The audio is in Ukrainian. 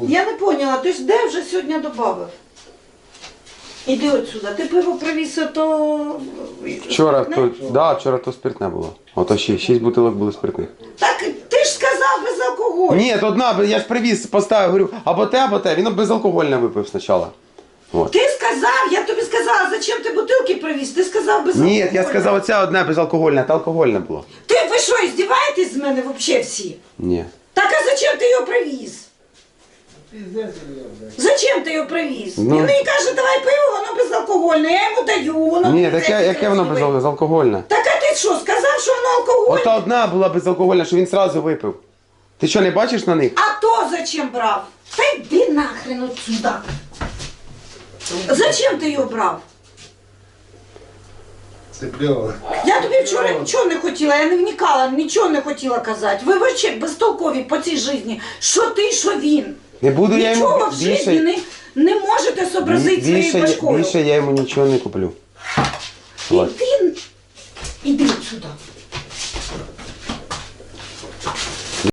коли. Я не поняла, ти ж де вже сьогодні додав? Іди отсюди. Ти пиво привіз, то... Вчора то, да, вчора то спиртне було. Ото ще шість бутилок було спиртних. Так ти ж сказав без алкоголю. Ні, то одна, я ж привіз, поставив, говорю, або те, або те. Він безалкогольне випив спочатку. От. Ти сказав, я тобі сказала, зачем ти бутилки привіз? Ти сказав без Ні, я сказав, оця одне безалкогольне, а та алкогольне було. Ти ви що, здіваєтесь з мене взагалі всі? Ні. Так а зачем ти його привіз? Зачем ти його привіз? Ну. Він мені каже, давай пиво, воно безалкогольне, я йому даю, воно Ні, буде таке, яке воно безалкогольне? Так а ти що, сказав, що воно алкогольне? Ота одна була безалкогольна, що він зразу випив. Ти що, не бачиш на них? А то зачем брав? Та йди нахрен отсюда. Зачем ти його брав? Це. Я тобі вчора нічого не хотіла, я не вникала, нічого не хотіла казати. Ви вообще безтолкові по цій житті. Що ти, що він? Не буду я Нічого йому в житті більше, не, не можете зобразити своєю більше, башкою. більше я йому нічого не куплю. Іди, іди сюди.